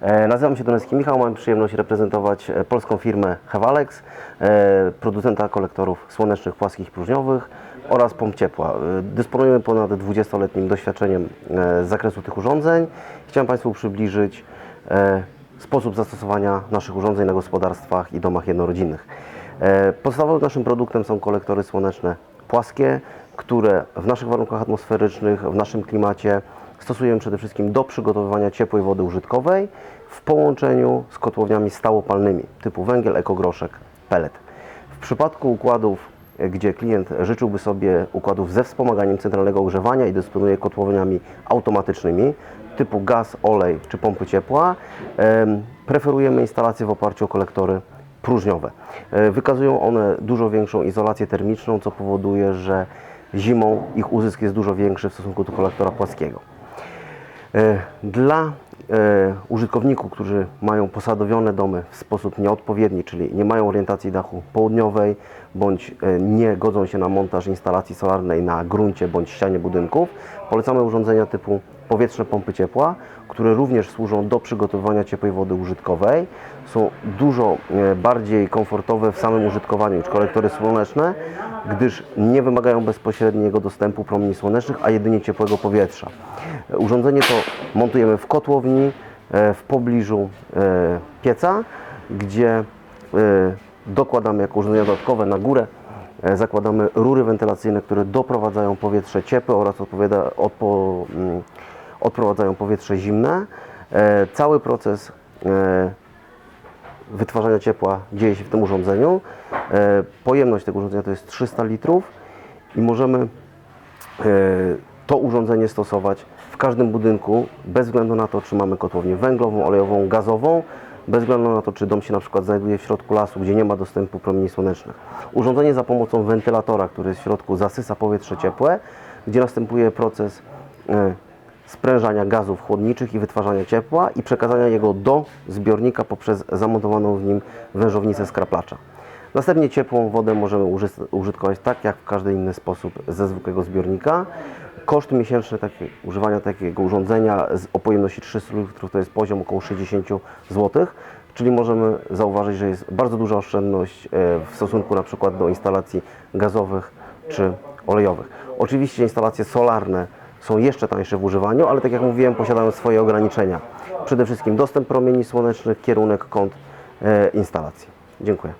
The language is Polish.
E, Nazywam się Donecki Michał, mam przyjemność reprezentować e, polską firmę Hevalex, e, producenta kolektorów słonecznych, płaskich próżniowych oraz pomp ciepła. Dysponujemy ponad 20-letnim doświadczeniem z zakresu tych urządzeń. Chciałem Państwu przybliżyć sposób zastosowania naszych urządzeń na gospodarstwach i domach jednorodzinnych. E, Podstawowym naszym produktem są kolektory słoneczne płaskie, które w naszych warunkach atmosferycznych, w naszym klimacie stosujemy przede wszystkim do przygotowywania ciepłej wody użytkowej w połączeniu z kotłowniami stałopalnymi typu węgiel, ekogroszek, pellet. W przypadku układów, e, gdzie klient życzyłby sobie układów ze wspomaganiem centralnego ogrzewania i dysponuje kotłowniami automatycznymi typu gaz, olej czy pompy ciepła, em, preferujemy instalacje w oparciu o kolektory próżniowe. E, Wykazują one dużo większą izolację termiczną, co powoduje, że zimą ich uzysk jest dużo większy w stosunku do kolektora płaskiego. E, Dla e, użytkowników, którzy mają posadowione domy w sposób nieodpowiedni, czyli nie mają orientacji dachu południowej, bądź nie godzą się na montaż instalacji solarnej na gruncie bądź ścianie budynków, polecamy urządzenia typu powietrzne pompy ciepła, które również służą do przygotowywania ciepłej wody użytkowej. Są dużo e, bardziej komfortowe w samym użytkowaniu niż kolektory słoneczne, gdyż nie wymagają bezpośredniego dostępu promieni słonecznych, a jedynie ciepłego powietrza. E, Urządzenie to montujemy w kotłowni e, w pobliżu pieca, gdzie dokładamy jako urządzenia dodatkowe na górę zakładamy rury wentylacyjne, które doprowadzają powietrze ciepłe oraz odpowiada, odpo, mm, odprowadzają powietrze zimne. E, Cały proces e, wytwarzania ciepła dzieje się w tym urządzeniu. E, Pojemność tego urządzenia to jest 300 litrów i możemy to urządzenie stosować w każdym budynku, bez względu na to, czy mamy kotłownię węglową, olejową, gazową, bez względu na to, czy dom się na przykład znajduje w środku lasu, gdzie nie ma dostępu promieni słonecznych. Urządzenie za pomocą wentylatora, który jest w środku, zasysa powietrze ciepłe, gdzie następuje proces sprężania gazów chłodniczych i wytwarzania ciepła i przekazania jego do zbiornika poprzez zamontowaną w nim wężownicę skraplacza. Następnie ciepłą wodę możemy uży- użytkować tak jak w każdy inny sposób ze zwykłego zbiornika. Koszt miesięczny takie, używania takiego urządzenia o pojemności 300 litrów to jest poziom około 60 zł, czyli możemy zauważyć, że jest bardzo duża oszczędność e, w stosunku na przykład do instalacji gazowych czy olejowych. Oczywiście instalacje solarne są jeszcze tańsze w używaniu, ale tak jak mówiłem, posiadają swoje ograniczenia. Przede wszystkim dostęp promieni słonecznych, kierunek, kąt e, instalacji. Dziękuję.